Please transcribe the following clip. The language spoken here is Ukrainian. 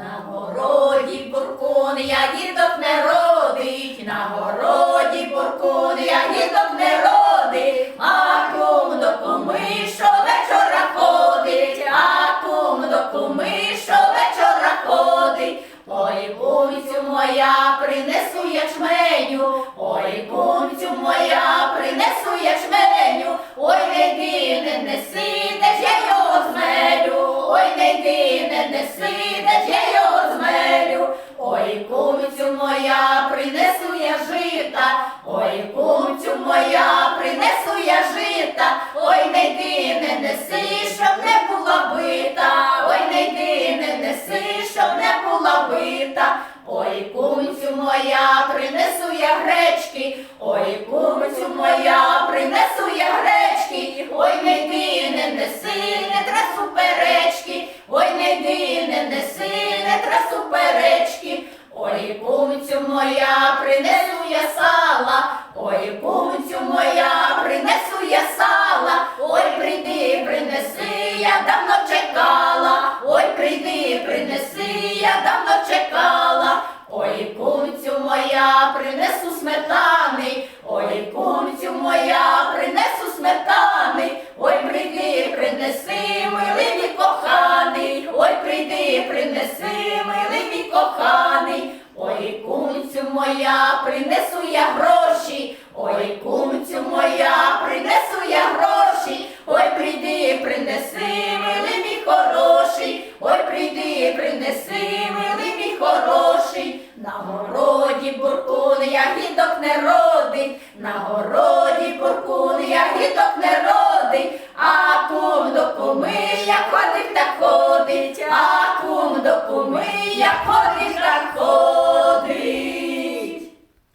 На городі буркун ягідок не родить, на городі буркун ягідок не родить, а кум до куми щовечора ходить, а кум до куми щовечора ходить. Ой, кумцю моя, принесу ячменю, ой, кумцю моя, принесу ячменю, ой, не йди, не неси, де ж я його змелю, ой, не йди, не неси, де ж я гречки, ой, кумицю моя, принесу я гречки, ой, не йди, не неси, не трасу перечки, ой, не йди, не неси, не трасу перечки, ой, кумицю моя, принесу я сала, ой, кумцю моя, принесу я гроші, ой, кумцю моя, принесу я гроші, ой, прийди, принеси, милий мій хороший, ой, прийди, принеси, милий мій хороший, на городі буркун ягідок не родить, на городі буркун ягідок не родить, а кум до куми, як ходить, так ходить, а кум до куми, як ходить, так ходить.